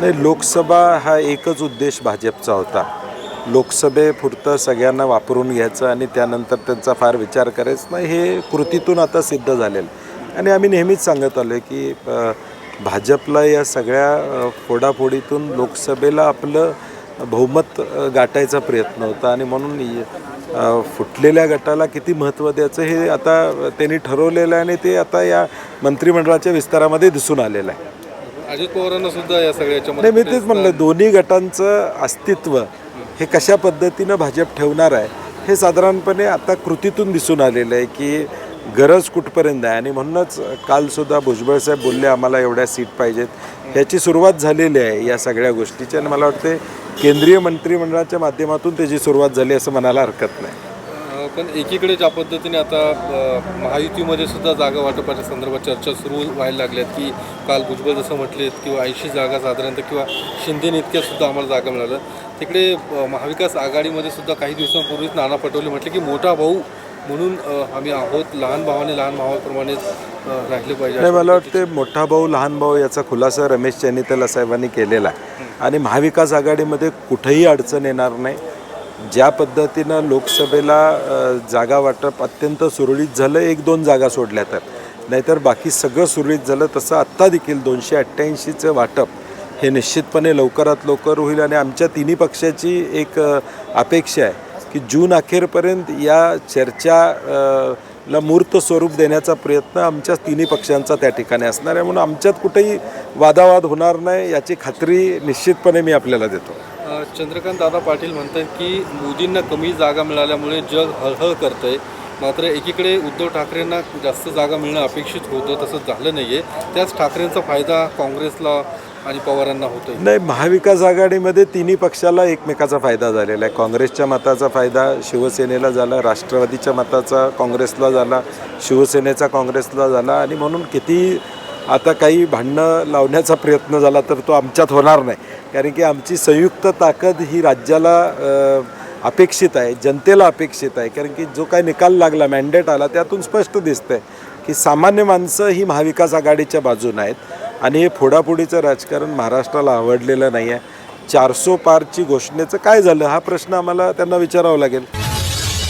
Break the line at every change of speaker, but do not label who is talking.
नाही लोकसभा हा एकच उद्देश भाजपचा होता. लोकसभेपुरतं सगळ्यांना वापरून घ्यायचं आणि त्यानंतर त्यांचा फार विचार करायचा. नाही हे कृतीतून आता सिद्ध झालेलं. आणि आम्ही नेहमीच सांगत आलो आहे की भाजपला या सगळ्या फोडाफोडीतून लोकसभेला आपलं बहुमत गाठायचा प्रयत्न होता. आणि म्हणून फुटलेल्या गटाला किती महत्त्व द्यायचं हे आता त्यांनी ठरवलेलं आहे आणि ते आता या मंत्रिमंडळाच्या विस्तारामध्ये दिसून आलेलं आहे.
अजित पवारांना सुद्धा या सगळ्याच्या
नाही मी तेच म्हणलं दोन्ही गटांचं अस्तित्व हे कशा पद्धतीनं भाजप ठेवणार आहे हे साधारणपणे आता कृतीतून दिसून आलेलं आहे की गरज कुठपर्यंत आहे. आणि म्हणूनच कालसुद्धा भुजबळ साहेब बोलले आम्हाला एवढ्या सीट पाहिजेत. ह्याची सुरुवात झालेली आहे या सगळ्या गोष्टीची. आणि मला वाटते केंद्रीय मंत्रिमंडळाच्या माध्यमातून त्याची सुरुवात झाली असं म्हणायला हरकत नाही.
पण एकीकडे ज्या पद्धतीने आता महायुतीमध्ये सुद्धा जागा वाटपाच्या संदर्भात चर्चा सुरू व्हायला लागल्यात की काल भुजबळ जसं म्हटलेत किंवा ऐंशी जागा साधारणतः किंवा शिंदे इतक्या सुद्धा आम्हाला जागा मिळाल्या. तिकडे महाविकास आघाडीमध्ये सुद्धा काही दिवसांपूर्वीच नाना पटोले म्हटले की मोठा भाऊ म्हणून आम्ही आहोत. लहान भावाने लहान भावाप्रमाणेच राहिले पाहिजे.
नाही मला वाटते मोठा भाऊ लहान भाऊ याचा खुलासा रमेश चॅनितला साहेबांनी केलेला आहे. आणि महाविकास आघाडीमध्ये कुठेही अडचण येणार नाही. ज्या पद्धतीनं लोकसभेला जागा वाटप अत्यंत सुरळीत झालं एक दोन जागा सोडल्या तर. नाहीतर बाकी सगळं सुरळीत झालं तसं आत्ता देखील दोनशे अठ्ठ्याऐंशीचं वाटप हे निश्चितपणे लवकरात लवकर होईल आणि आमच्या तिन्ही पक्षाची एक अपेक्षा आहे की जून अखेरपर्यंत या चर्चा ला मूर्त स्वरूप देण्याचा प्रयत्न आमच्या तिन्ही पक्षांचा त्या ठिकाणी असणार आहे. म्हणून आमच्यात कुठेही वादावाद होणार नाही याची खात्री निश्चितपणे मी आपल्याला देतो.
चंद्रकांत दादा पाटील म्हणतात की मोदींना कमी जागा मिळाल्यामुळे जग हळहळ करतंय. मात्र एकीकडे उद्धव ठाकरेंना जास्त जागा मिळणं अपेक्षित होतं तसं झालं नाही आहे त्याच ठाकरेंचा फायदा काँग्रेसला आणि पवारांना होतो
नाही महाविकास आघाडीमध्ये तिन्ही पक्षाला एकमेकाचा फायदा झालेला आहे. काँग्रेसच्या मताचा फायदा शिवसेनेला झाला राष्ट्रवादीच्या मताचा काँग्रेसला झाला शिवसेनेचा काँग्रेसला झाला. आणि म्हणून किती आता काही भांडणं लावण्याचा प्रयत्न झाला तर तो आमच्यात होणार नाही. कारण की आमची संयुक्त ताकद ही राज्याला अपेक्षित आहे जनतेला अपेक्षित आहे. कारण की जो काय निकाल लागला मॅन्डेट आला त्यातून स्पष्ट दिसतंय की सामान्य माणसं ही महाविकास आघाडीच्या बाजून आहेत. आणि हे फोडाफोडीचं राजकारण महाराष्ट्राला आवडलेलं नाही आहे चारसो पारची घोषणेचं काय झालं? हा प्रश्न आम्हाला त्यांना विचारावा लागेल.